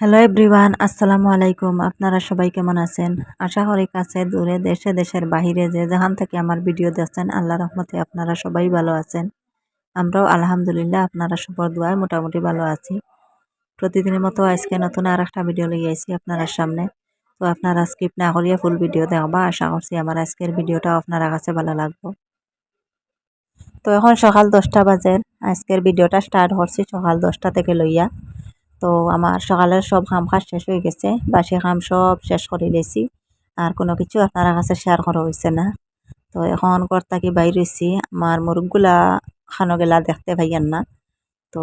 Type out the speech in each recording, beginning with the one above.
Hello everyone আসসালামু আলাইকুম। আপনারা সবাই কেমন আছেন? আশা করি কাছে, দূরে, দেশে, দেশের বাহিরে যে যেখান থেকে আমার ভিডিও দেখছেন, আল্লাহ রহমতে আপনারা সবাই ভালো আছেন। আমরাও আলহামদুলিল্লাহ আপনারা সবার দোয়ায় মোটামুটি ভালো আছি। প্রতিদিনের মতো আজকে নতুন আর একটা ভিডিও লিয়ে আইছি আপনারা সামনে। তো আপনারা স্কিপ না করিয়া ফুল ভিডিও দেখবা। আশা করছি আমার আজকের ভিডিওটা আপনারা কাছে ভালো লাগবো। তো এখন সকাল দশটা বাজে। আজকের ভিডিওটা স্টার্ট করছি সকাল দশটা থেকে লইয়া। তো আমার সকালের সব কাম কাজ শেষ হয়ে গেছে, বাসি খাম সব শেষ করে লেছি। আর কোনো কিছু আপনারা কাছে শেয়ার করা হয়েছে না। তো এখন ঘর থাকি বাইর হয়েছি আমার মুরগগুলা খানো গেলা দেখতে পাইয়ান না। তো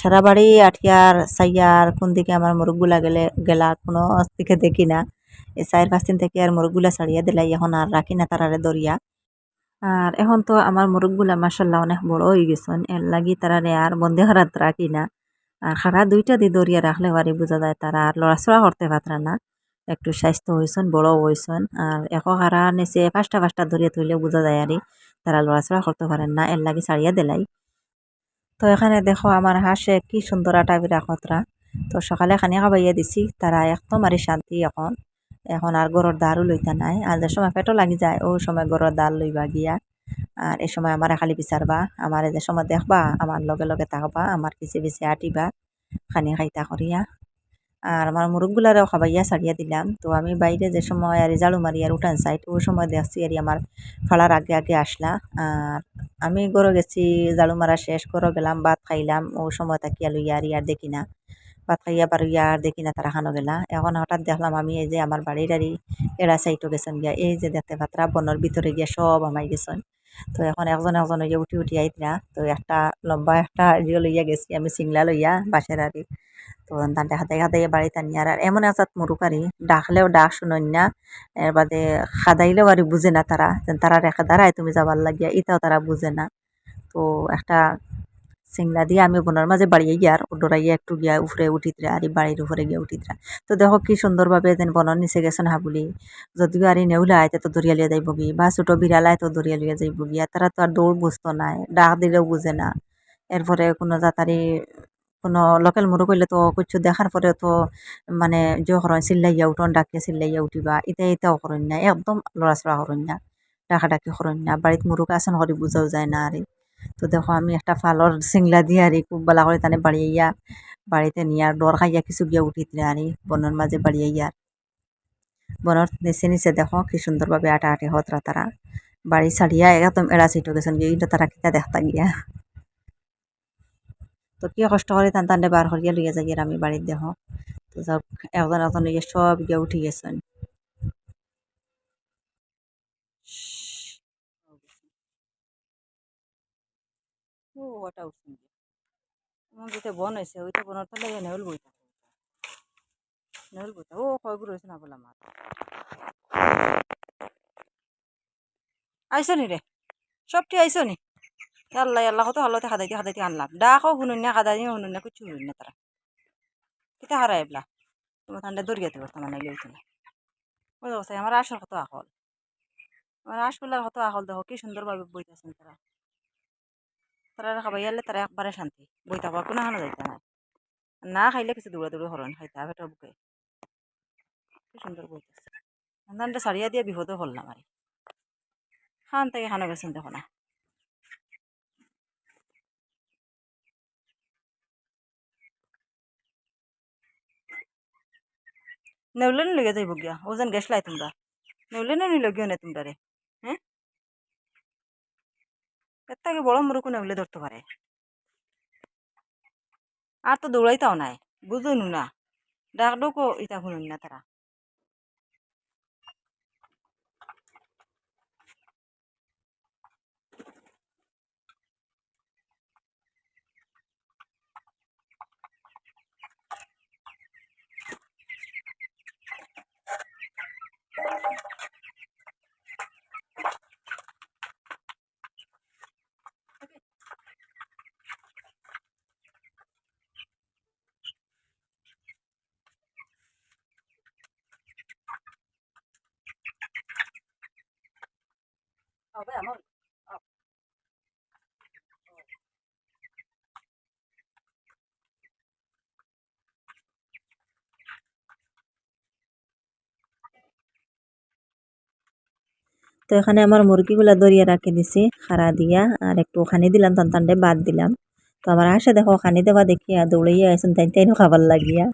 সারা বাড়ি আঠিয়ার, সাইয়ার, কোন দিকে আমার মুরগগুলা গেলে, গেলা কোনো দিকে দেখি না। এই চার পাঁচ দিন থেকে আর মুরগগুলা ছাড়িয়া দিলাই, এখন আর রাখি না তারারে দরিয়া আর এখন তো আমার মুরগগুলা মাসাল্লাহ অনেক বড় হয়ে গেছেন, এর লাগি তারারে আর বন্দে হারাত রাখি না। আর খারা দুইটা দিয়ে দরিয়া রাখলে বাড়ি বোঝা যায় তারা আর লড়াচড়া করতে পারে না। একটু স্বাস্থ্য হয়েছেন বড় হয়েছেন আর এক খারা নিচে পাঁচটা পাঁচটা ধরিয়া থইলে বোঝা যায় আর তারা লড়াচড়া করতে পারেন না, এর লাগে ছাড়িয়া দিলাই। তো এখানে দেখো আমার হাঁসে কি সুন্দর আটা বিরা খতরা তো সকালে খানি খাবাইয়া দিছি, তারা একদম আর শান্তি এখন। এখন আর গরুর দারও লইতা নাই। আর যে সময় পেটও লাগি যায় ও সময় গরুর দাল লইবা গিয়া। আর এ সময় আমার খালি বিচারবা, আমার যে সময় দেখবা, আমার লগে লগে থাকবা, আমার পিছে পিছে আটিবা খানি খাইতা করিয়া। আর আমার মুরগগুলারও খাবাইয়া ছাড়িয়া দিলাম। তো আমি বাইরে যে সময় আর ঝাড়ু মারি আর উঠান সাইড ওই সময় দেখছি আর আমার ফালার আগে আগে আসলা। আর আমি গরো গেছি, ঝাড়ু মারা শেষ করো গেলাম, ভাত খাইলাম, ওই সময় তাকিয়া লইয়া আর ইয়ার দেখি না। ভাত খাইয়া পারো ইয়ার দেখি না তারা খানো গেলা। এখন হঠাৎ দেখলাম আমি এই যে আমার বাড়ির আড়ি এরা সাইটও গেছেন গিয়া। এই যে দেখতে পাত্রা বনের ভিতরে গিয়া সব আমাই গেছেন। তো এখন একজন একজন হইয়া উঠি উঠি আইতরা তো একটা লম্বা একটা ইয়ে লইয়া গেছি, আমি সিংলা লইয়া বাসের আড়ি তো তান হাতে হাতে বাড়িতে নিয়ে আর এমন আজাত মুরুকারি ডাকলেও ডাক শুনন না। এর বাদে খাদাইলেও আর বুঝে না তারা তারা রেখা দাঁড়ায় তুমি যাবার লাগিয়া এটাও তারা বুঝে না। তো একটা সিংলা দিয়ে আমি বনের মাঝে বাড়িয়ে গিয়ার ডরাইয়া একটু গিয়া উপরে উঠিতরা, আর বাড়ির উপরে গিয়া উঠিতরা। তো দেখো কি সুন্দরভাবে যেন বনের নিচে গেছেন হাবুলি। যদিও আর নেউলা আইতে তো দরিয়া লিয়া যাইব গি বা ছোট বিড়াল আয় তো দরিয়া লিয়া যাইব গি তারা তো আর দৌড় বুঝতো নাই ডাক দিলেও বুঝে না। এরপরে কোনো জাতারি কোনো লোকাল মুরগ হইলে তো কিছু দেখার পরে তো মানে যে করেন চিল্লাইয়া উঠন, ডাকিয়া চিল্লাইয়া উঠিবা এটা এটাও করেন না একদম লড়াচড়া করেন না ডাকা ডাকি করেন না বাড়িত মুরগ আসন করে বুঝাও যায় না আরে। তো দেখো আমি একটা ফালর সিংলা দিয়ে আরি খুব বেলা করে তানে বাড়িয়া বাড়িতে নিয়ে আর ডর খাইয়া কিছু গিয়া উঠিতে আনি বনের মাঝে বাড়িয়া বনের নিচে নিচে দেখো কি সুন্দরভাবে আটা আটি হতরা তারা বাড়ি ছাড়িয়া একদম এড়া চিটো গেছেন গিয়ে তারা কিতা দেখতা গিয়া। তো কি কষ্ট করে টান টানতে বার করিয়া লইয়া যাই আমি বাড়ির দেহ তো যাক একজন একজন সব গিয়া উঠি গেছেন ও ওটা উঠছেন এমন যেতে বন হয়েছে ওইটা বনের তলে নেউল বইটা। নেউল বইটা, ও কয়গুলো হয়েছে না বললাম আর আইসো নি রে সবটি আইসো নি? আল্লাহ আল্লাহ, কত হলো খাদাইতে খাদাইতে আনলাম। ডাকও শুনুন না খাদাই শুনুন না কিছু শুনুন না তারা। কিতা হারাই এবলা তোমার ঠান্ডা দরিয়াতে বর্তমান নাইলে হইতো না। অবস্থা আমার আসল কত আকল আমার আসলার কত আকল দেখো, কি সুন্দরভাবে বইতেছেন তারা। তারা খাবাই আনলে তারা একবারে শান্তি বই থাকবা কোনো হানো যাইতে না না খাইলে কিছু দৌড়া দৌড়ি হরণ খাইতে পেটের বুকে কি সুন্দর বইতেছে ধানটা সারিয়া দিয়ে বিপদও হল না মারি খান থেকে খানো গেছেন দেখো না নেউলে লগে যাইব গিয়া ওজন গেছলাই তোমরা নেউলে নি লগিও না তোমরা রে এর বড় মুরুকু নেউলে ধরতে পারে। আর তো দৌড়াইতাও নাই, বুঝুন না। ডাক ডোকো ইটা শুনুন না তারা। এখানে আমার মুরগিগুলা দরিয়া রাখি দিছি, খাড়া দিয়া, আর একটু খানি দিলাম, তান তান্ডে বাদ দিলাম। তো আমার আশা দেখো খানি দেওয়া দেখিয়া দৌড়াইয়া আইসুন, তাই তাইনও খাবার লাগিয়া।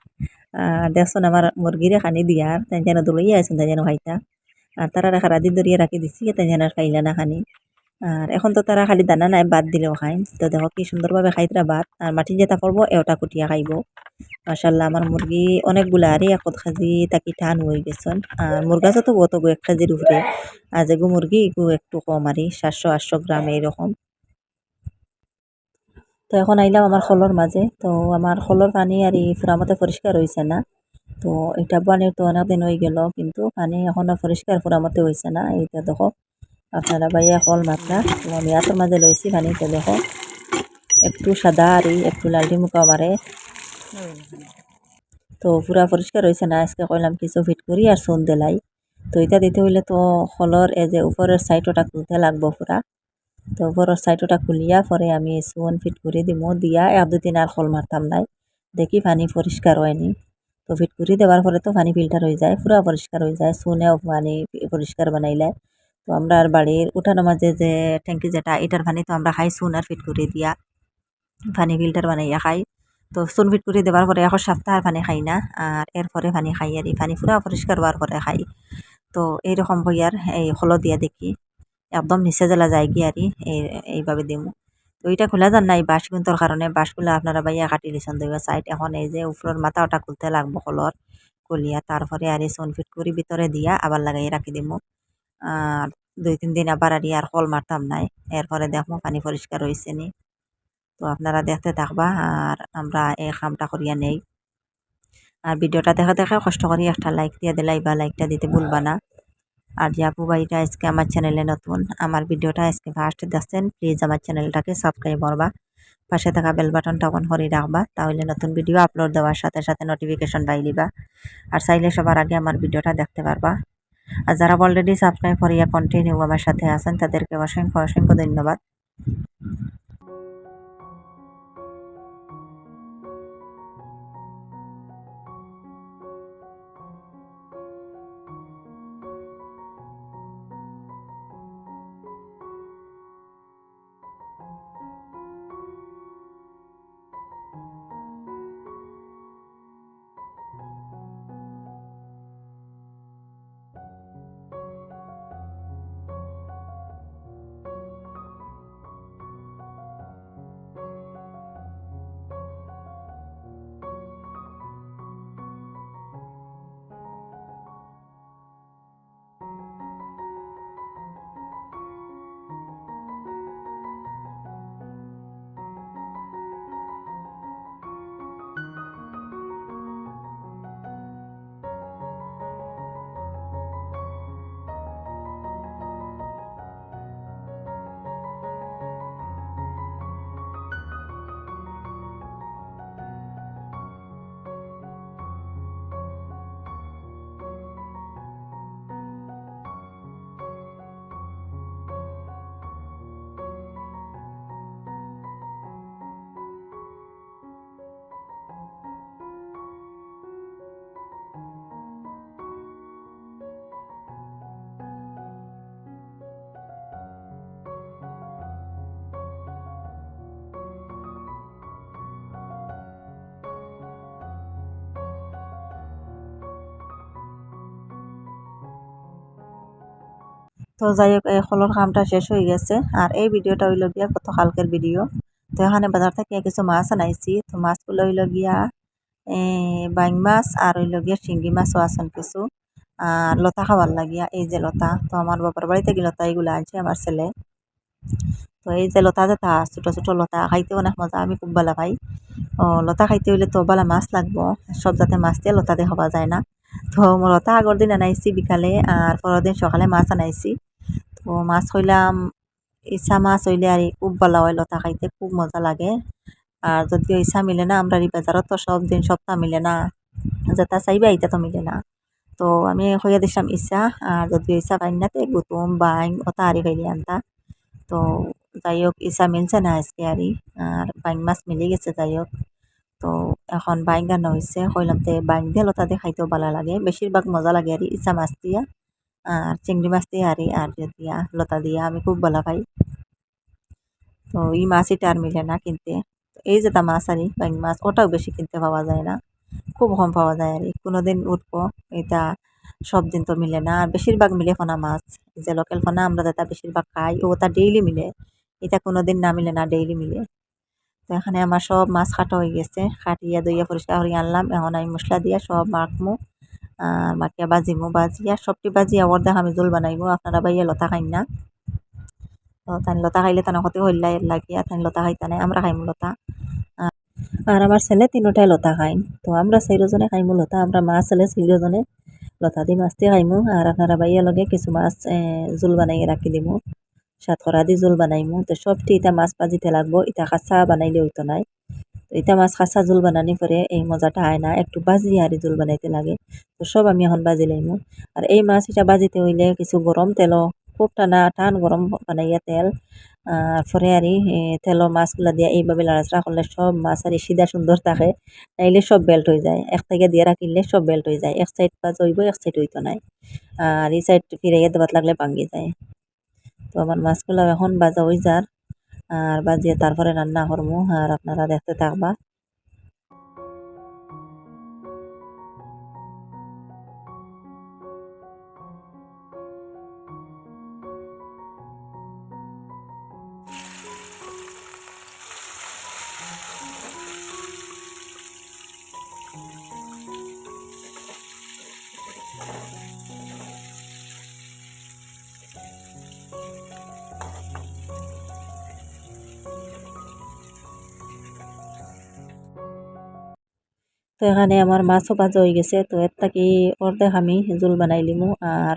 আর দেখুন আমার মুরগিরে খানি দিয়া, আর তাই যেন দৌড়াইয়া আইসুন, তাই যেন খাইতা আর তারা খাড়া দি দরিয়া রাখি দিছি, তাই যেন আর খাইলা না খানি। আর এখন তো তারা খালি দানা নাই, বাদ দিলেও খাই তো দেখো কি সুন্দরভাবে খাইতরা ভাত আর মাটি যেটা পড়ব এওটা কুটিয়া খাইব। মাসাল্লাহ আমার মুরগি অনেকগুলা আরে এক খাজি তাকি টান হয়ে গেছেন। আর মুরগা তো কত গো এক খাজির উপরে। আর যেগু মুরগি এগু একটু কম আরই সাতশো, আটশো গ্রাম এইরকম। তো এখন আইলাম আমার খোলর মাঝে। তো আমার খোলর পানি আর এই ফুরামতে পরিষ্কার হয়েছে না। তো এটা পানির তো অনেকদিন হয়ে গেল, কিন্তু পানি এখনও পরিষ্কার ফুরামতে হয়েছে না। এইটা দেখো, আপনারা ভাইয়া কল মাত্রা। তো আমি হাতের মাঝে লইছি পানিতে, দেখো। একটু সাদা আর, একটু লালটি মুখা মারে। তো পুরা পরিষ্কার হয়েছে না, আজকে কইলাম কিছু ফিট করি আর চুন দিলাই। তো এটা দিতে হইলে তো ফলর এই যে উপরের সাইডটা খুলতে লাগবো পুরা তো উপরের সাইডটা খুলিয়া পরে আমি চুন ফিট করে দিমু, দিয়া এক দুদিন আর খোল মারতাম নাই। দেখি পানি পরিষ্কার হয়নি তো ফিট করে দেওয়ার পরে তো পানি ফিল্টার হয়ে যায় পুরা পরিষ্কার হয়ে যায় চুনেও পানি পরিষ্কার বানাইলে। তো আমরা আর বাড়ির উঠানোর মাঝে যে ট্যাঙ্কি যেটা, এটার পানি তো আমরা খাই চুন আর ফিট করে দিয়া। পানি ফিল্টার বানাইয়া খাই। তো চুন ফিট করে দেওয়ার পরে এখন সপ্তাহ আর পানি খাই না আর এরপরে পানি খাই আর এই পানি পুরা পরিষ্কার হওয়ার পরে খাই। তো এইরকম আর এই হলো দিয়া দেখি। একদম নিচে জ্বালা যায় কি আর এইভাবে দিমু। তো এটা খোলা যান নাই বাঁশ গুন্তর কারণে বাঁশগুলো আপনারা বাইয়া কাটি দিয়েছেন দুই সাইড এখন এই যে উপরের মাথা ওটা খুলতে লাগবো কলর কলিয়া তারপরে আর এই ফিট করি ভিতরে দিয়া আবার লাগাই রাখি দিমু। আর দুই, তিন দিন আবার আর আর কল মারতাম নাই। এরপরে দেখব পানি পরিষ্কার হয়েছে নি। তো আপনারা দেখতে থাকবা আর আমরা এই কামটা করিয়া নেই। আর ভিডিওটা দেখা দেখা কষ্ট করি একটা লাইক দিয়ে দিলাই বা লাইকটা দিতে ভুলবা না। আর যে আপু ভাইটা আজকে আমার চ্যানেলে নতুন, আমার ভিডিওটা আজকে ফার্স্ট দেখছেন প্লিজ আমার চ্যানেলটাকে সাবস্ক্রাইব করবা। পাশে থাকা বেল বাটনটা অন করে রাখবা, তাহলে নতুন ভিডিও আপলোড দেওয়ার সাথে সাথে নোটিফিকেশন পাই দিবা। আর চাইলে সবার আগে আমার ভিডিওটা দেখতে পারবা। আর যারা অলরেডি সাবস্ক্রাইব করিয়া কন্টিনিউ আমার সাথে আছেন, তাদেরকে অসংখ্য অসংখ্য ধন্যবাদ। তো যাই হোক, এই খোলর কামটা শেষ হয়ে গেছে। আর এই ভিডিওটা হইল গিয়া কত কালকের ভিডিও। তো এখানে বাজার থেকে কিছু মাছ আনাইছি। তো মাছগুলো হইল গিয়া বাইং মাছ আর হইল গিয়া শিঙ্গি মাছও আছেন কিছু। আর লতা খাবার লাগিয়া, এই যে লতা। তো আমার বাবার বাড়িতে গিয়ে লতা এগুলো আনছে আমার ছেলে। তো এই যে লতা যেটা ছোট ছোট লতা খাইতে অনেক মজা। আমি খুব ভালো পাই। ও, লতা খাইতে হইলে তো ভালো মাছ লাগবো। সব যাতে মাছ দিয়ে লতা দিয়ে খাওয়া যায় না। তো লতা আগর দিন আনাইছি বিকালে, আর পরের দিন সকালে মাছ আনাইছি। তো মাছ হইলাম ইচ্ছা মাছ হইলে আর খুব ভালো হয় লতা খাইতে খুব মজা লাগে। আর যদিও ইচ্ছা মিলে না আমরা বাজারত তো সব দিন সপ্তাহ মিলে না। যেটা চাইবে এটা তো মিলে না। তো আমি হইয়া দিছিলাম ইচ্ছা আর যদিও ইচ্ছা পাই না তে, গুতুম, বাইং ওটা হারি ফেলি আনতা। তো যাই হোক ইচ্ছা মিলছে না আজকে আরই, আর বাইং মাছ মিলে গেছে যাই হোক তো এখন বাইং গান হয়েছে কইলাম তে বাইং দিয়ে লতা দিয়ে খাইতেও ভালো লাগে। বেশিরভাগ মজা লাগে আর ইচ্ছা মাছ দিয়া। আর চিংড়ি মাছ দিয়ে আরি আর দিয়া, লতা দিয়া, আমি খুব ভালো পাই তো এই মাছই আর মিলে না কিনতে। এই যেটা মাছ আরি ব্যাং মাছ, ওটাও বেশি কিনতে পাওয়া যায় না। খুব কম পাওয়া যায় আর কোনোদিন উঠবো, এটা সব দিন তো মিলে না। আর বেশিরভাগ মিলে ফোনা মাছ। যে লোকাল ফোনা, আমরা যেটা বেশিরভাগ খাই, ও তা ডেইলি মিলে। এটা কোনোদিন না মিলে না ডেইলি মিলে। তো এখানে আমার সব মাছ কাটা হয়ে গেছে। কাটিয়া দইয়া পরিষ্কার করে আনলাম। এখন আমি মশলা দিয়া সব মাখমু। আর মাখিয়া বাজিমু বাজিয়া সবটি বাজিয়া ওর দেখ আমি জোল বানাইমু। আপনারা বাইয়া লতা খাইন না। তো তাই লতা খাইলে তার ক্ষতি হইলা লাগিয়া তাই লতা খাইতা নাই আমরা খাইমু লতা। আর আমার ছেলে তিনোটাই লতা খাইন তো আমরা চাইরজনে খাইমু লতা, আমরা মা ছেলে চাইরজনে লতা দি মাছ দিয়ে খাইমু। আর আপনারা বাইয়া লগে কিছু মাছ জোল বানাই রাখি দিমু। সাতকরা দি জোল বানাইমু। তো সবটি ইটা মাছ ভাজিতে লাগবো ইটা খাসা বানাইলে হইতো নাই। ইটা মাছ খাসা জোল বানানি পরে এই মজাটা হয় না। একটু বাজি আর জোল বানাইতে লাগে। তো সব আমি এখন বাজি লাইমু। আর এই মাছ এটা বাজিতে হইলে কিছু গরম তেলও খুব টানা, টান গরম বানাইয়া তেল আর পরে আর তেল মাছগুলা দিয়া। এইভাবে লাড়াচাড়া করলে সব মাছ আর সিধা সুন্দর থাকে। নাইলে সব বেল্ট হয়ে যায়। এক থেকে দিয়ে রাখিলে সব বেল্ট হয়ে যায়। এক সাইড কাজ হইব, এক সাইড হইতো নাই। আর এই সাইড ফিরাইয়া দেবাত লাগলে ভাঙ্গি যায়। তো আমার মাছগুলো এখন বাজা হয়ে যার আর বাজিয়ে তারপরে রান্না করমু আর আপনারা দেখতে থাকবা। তো এখানে আমার মাছও ভাজা হয়ে গেছে। তো এর থাকি অর্ধেক আমি জোল বানাই লিমু আর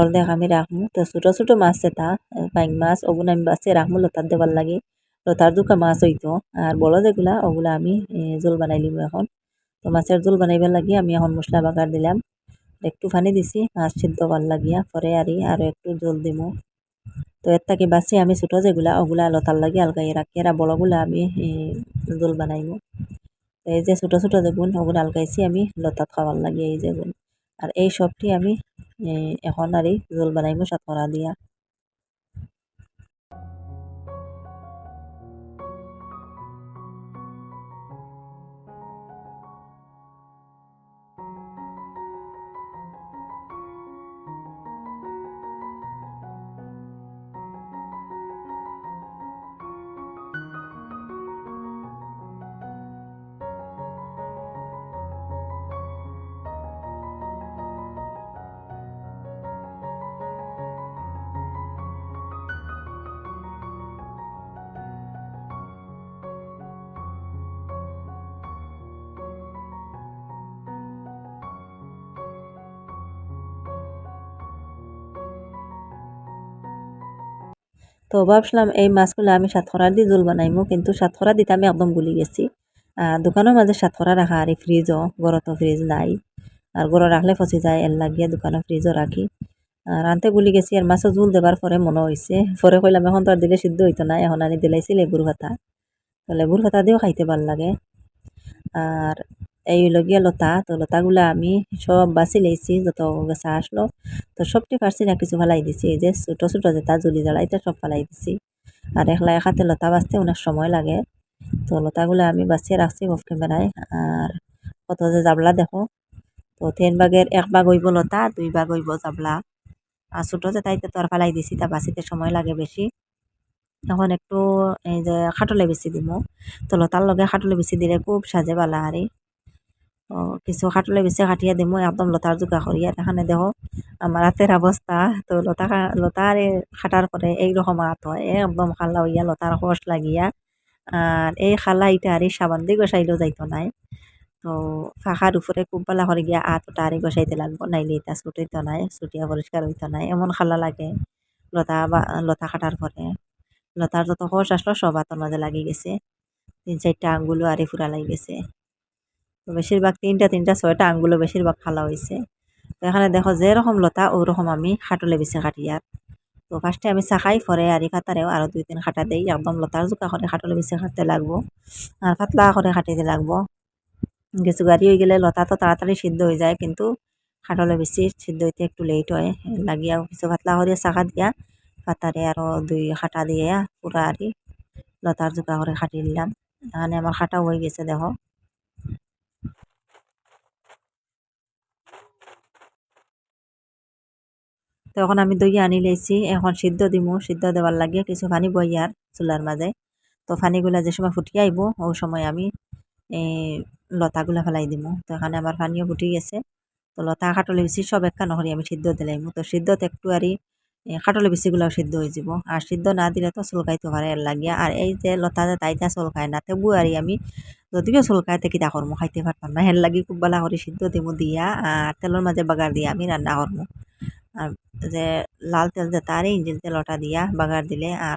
অর্ধেক আমি রাখমু। তো ছোটো ছোটো মাছ এটা বাইং মাছ, ওগুলো আমি বাঁচিয়ে রাখমু লতার দেবার লাগে। লতার দুকা মাছ হইতো আর বড় যেগুলা ওগুলা আমি জোল বানাই লিমু এখন। তো মাছের জোল বানাইবার লাগি আমি এখন মশলা বাগার দিলাম। একটু পানি দিছি, মাছ সিদ্ধ করার লাগিয়া পরে আরি আর একটু জল দিমু। তো এর থেকে বাঁচি আমি ছোটো যেগুলা, ওগুলা লতার লাগি আলগাই রাখি আর বড়গুলা আমি জোল বানাইমু। এই যে ছোটো ছোটো যে গুণ, ওগুলো আলগাইছি আমি, লতাত খাওয়ার লাগে এই যে গুণ। আর এই সবটি আমি এখন আর এই জোল বানাইবো সাতকরা দিয়া। তো ভাবছিলাম এই মাছগুলো আমি সাতখরা দিয়ে জোল বানাইমু, কিন্তু সাতখরা দিতে আমি একদম ভুলি গেছি। দোকানের মাঝে সাতখরা রাখা আর ফ্রিজও গড়তো ফ্রিজ নাই। আর গড় রাখলে ফসি যায় এর লাগিয়ে দোকানের ফ্রিজও রাখি আর আনতে ভুলি গেছি আর মাছও জোল দেবার পরে মনে হয়েছে পরে কইলাম, এখন তো আর দিলে সিদ্ধ হইতো না এখন আনি দিলাইছি লেবুর ভাতা। লেবুর ভাতা দিয়েও খাইতে ভালো লাগে। আর এই লগিয়া লতা তো লতাগুলা আমি সব বাছি লেছি যত গাছা আসলো তো সবটি পারছি না কিছু ফালাই দিছি এই যে ছোটো ছোটো যেটা জুলি জ্বালা এটা সব ফালাই দিছি আর একলা একাতে লতা বাঁচতে অনেক সময় লাগে তো লতাগুলো আমি বাঁচিয়ে রাখছি অফ ক্যামেরায় আর কত যে জাবলা দেখো তো তিন ভাগের এক ভাগ হইব লতা দুই ভাগ হইব জাবলা আর ছোটো যেটাইতে তো আর ফালাই দিছি তা বাঁচিতে সময় লাগে বেশি এখন একটু এই যে খাটলে বেশি দিব তো লতার লগে খাটলে বেশি দিলে খুব সাজে বালা হারি কিছু খাটলে বেশি কাটিয়া দিমু একদম লতার জোগা করিয়া এখানে দেখো আমার হাতের অবস্থা তো লতা লতার খাটার পরে এইরকম হাত হয় একদম খালা হইয়া লতার কষ লাগিয়া আর এই খালা ইটা আর সাবান দিয়ে গোসাইলেও যাইতো নাই। তো ফাঁকার উপরে খুব পালা করে গিয়া আত ওটা আরে গোসাইতে লাগবো নাইলে এটা ছুটিতো নাই ছুটিয়া পরিষ্কার হইতো নাই, এমন খালা লাগে। লতা বা, লতা কাটার পরে লতার যত কষ আসলো সব হাতের মাঝে লাগি গেছে। তিন চারটা আঙ্গুলও আরে ফুরা লাগি গেছে। বেশিরভাগ তিনটা তিনটা, ছয়টা আঙ্গুলো বেশিরভাগ খালা হয়েছে তো এখানে দেখো যে যেরকম লতা, ওরকম আমি খাটলে বেশি কাটি আর। তো ফার্স্টে আমি চাকাই পরে আরি কাটারেও আরও দুই, তিন খাটা দেই। একদম লতার জোকা করে খাটলে বেশি কাটতে লাগবো। আর পাতলা করে কাটিতে লাগবো। কিছু গাড়ি হয়ে গেলে লতা তো তাড়াতাড়ি সিদ্ধ হয়ে যায়, কিন্তু খাটলে বেশি সিদ্ধ হইতে একটু লেট হয়। লাগিয়া কিছু পাতলা করে চাকা দিয়া পাতারে আরও দুই খাটা দিয়ে পুরা আর লতার জোকা করে খাটি নিলাম। এখানে আমার খাটাও হয়ে গেছে, দেখো। তখন আমি দই আনি লেছি, এখন সিদ্ধ দিমু। সিদ্ধ দেওয়ার লাগে কিছু পানি বইয়ার চুলার মাঝে তো পানিগুলা যে সময় ফুটিয়ে আইব ওই সময় আমি এই লতাগুলা ফেলাই দিমু। তো এখানে আমার পানিও ফুটি গেছে। তো লতা খাটলে বেশি সব একটা নহরি আমি সিদ্ধ দিলাইমু। তো সিদ্ধত একটু আরই খাটলে বেশিগুলাও সিদ্ধ হয়ে যাব। আর সিদ্ধ না দিলে তো চুলকাইতে পারে এর লাগিয়া। আর এই যে লতা যে তাইতা চুলকায় না, তেবু আরই আমি যদিও চুলকায় তে কিতা করমু খাইতে পারতাম না। হের লাগি খুব বালা করে সিদ্ধ দিমু দিয়া আর তেলের মাঝে বাগার দিয়া আমি রান্না করমু আর যে লাল তেল যে তারই ইঞ্জিন তেলটা দিয়া বাগার দিলে আর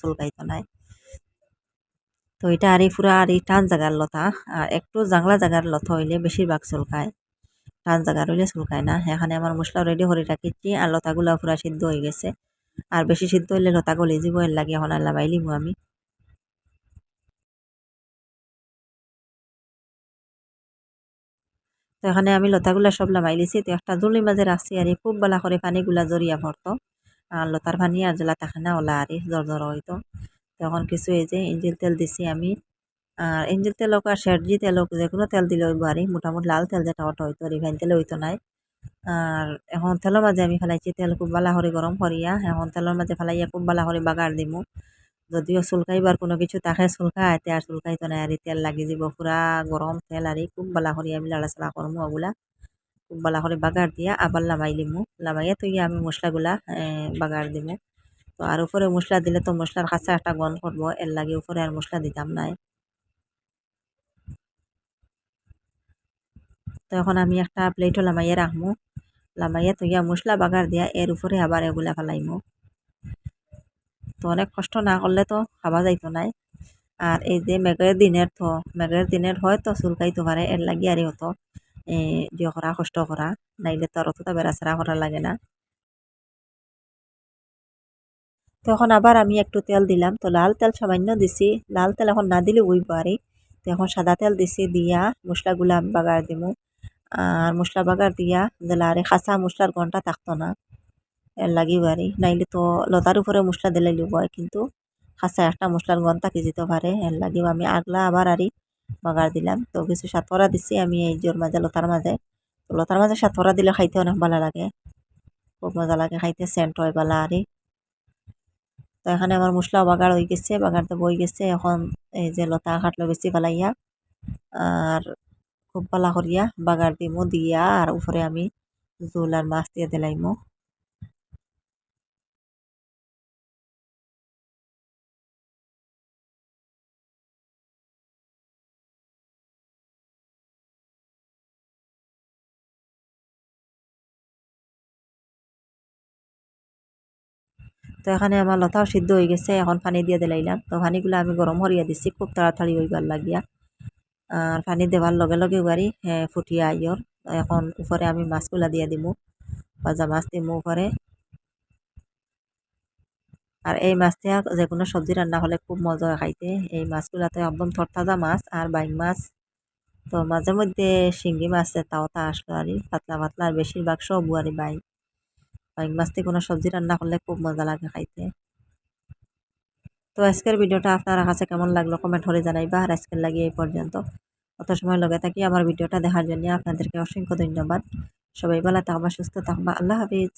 চুলকাইতো নাই। তো এটা আর পুরা আর টান জাগার লতা, আর একটু জাংলা জাগার লতা হইলে বেশিরভাগ চুলকায়। টান জাগার হইলে চুলকায় না। এখানে আমার মশলা রেডি করে রাখিছি আর লতাগুলা পুরা সিদ্ধ হয়ে গেছে। আর বেশি সিদ্ধ হইলে লতা গলে যাব এর লাগে এখন আল্লাহ বাইলিমু আমি। তো এখানে আমি লতাগুলা সব লামাই লিছি। তো একটা জুলির মাঝে রাখছি আর খুব বেলা করে পানিগুলা জড়িয়া ভরতো আর লতার পানি আর জেলা থাকে না ওলা আর জর জর হইতো তখন কিছু এই যে ইঞ্জিল তেল দিছি আমি। আর ইঞ্জিল তেল হোক আর শেরজি তেল হোক যে কোনো তেল দিলে হইব আর মোটামুটি লাল তেল যেটা ওটা হইতো রিফাইন তেল হইতো নাই। আর এখন তেলের মাঝে আমি ফেলাইছি তেল খুব বালা করে গরম করিয়া এখন তেলের মাঝে ফেলাইয়া খুব বালা করে বাগার দিমু। যদিও চুলকাই চুলকাইবার কোনো কিছু তাকে চুলকায় তে আর চুলকাইতো নাই আর তেল লাগি যাব পুরা গরম তেল আর খুব বালা করে আমি লাড়াচাড়া করমু ওগুলা খুব বালা করে বাগার দিয়া আবার লামাই লিমু। লামাইয়া তুই আমি মশলাগুলা বাগার দিমু। তো আর উপরে মশলা দিলে তো মশলার কাছে একটা গন করব এর লাগে উপরে আর মশলা দিতাম নাই। তো এখন আমি একটা প্লেটও লামাইয়া রাখমু লামাইয়া তুইয়া মশলা বাগার দিয়া এর উপরে আবার এগুলা ফেলাইমু। তো অনেক কষ্ট না করলে তো খাওয়া যাইতো নাই। আর এই যে মেঘের দিনের তো, মেঘের দিনের হয়তো চুলকাইতে পারে এর লাগি আর হতো ইয়ে করা কষ্ট করা নাইলে তো আর অতটা বেড়াচেরা করা লাগে না। তখন আবার আমি একটু তেল দিলাম, তো লাল তেল সামান্য দিছি, লাল তেল এখন না দিলে ওই পারি তো এখন সাদা তেল দিছি, দিয়া মশলাগুলো আমি বাগার দিমু। আর মশলা বাগার দিয়া দিলে আরে খাঁচা মশলার ঘণ্টা থাকতো না। লাগি বাড়ি। নাইলে তো লতার উপরে মশলা দিলে হয় কিন্তু খাঁচা একটা মশলার গন্তা কি যেতে পারে, এর লাগিও আমি আগলা আবার আরি বাগার দিলাম। তো কিছু সাতরা দিছি আমি এই জোর মাঝে লতার মাঝে। তো লতার মাঝে সাতরা দিলে খাইতে অনেক ভালো লাগে। খুব মজা লাগে খাইতে, সেন্ট হয় বালা আরি। তো এখানে আমার মশলা বাগার হয়ে গেছে বাগারতে বই গেছে, এখন এই যে লতা কাটলো বেশি পালাইয়া আর খুব পালা করিয়া বাগার দিমু দিয়া, আর উপরে আমি জোল আর মাছ দিয়ে দিলাইমু। তো এখানে আমার লতাও সিদ্ধ হয়ে গেছে, এখন পানি দিয়ে দিলাইলাম। তো পানিগুলো আমি গরম করিয়া দিছি, খুব তাড়াতাড়ি হইবার লাগিয়া। আর পানি দেওয়ার লগে লগে বাড়ি ফুটিয়া আইয়র। এখন উপরে আমি মাছগুলা দিয়ে দিমু, ভাজা মাছ দিমু উপরে। আর এই মাছ দিয়া যে কোনো সবজি রান্না হলে খুব মজা খাইতে। এই মাছগুলাতে একদম থরতাজা মাছ আর বাইং মাছ। তো মাঝে মধ্যে শিঙ্গি মাছ তাও তা আসলো আর পাতলা পাতলা আর বেশিরভাগ সব বুয়ারি বাইং। মাছ থেকে কোনো সবজি রান্না করলে খুব মজা লাগে খাইতে। তো আজকের ভিডিওটা আপনার কাছে কেমন লাগল কমেন্ট করে জানাইবা। আর আজকের লাগিয়ে এই পর্যন্ত। অত সময় লগে থাকি আমার ভিডিওটা দেখার জন্য আপনাদেরকে অসংখ্য ধন্যবাদ। সবাই ভালো থাকবা, সুস্থ থাকবা। আল্লাহ হাফিজ।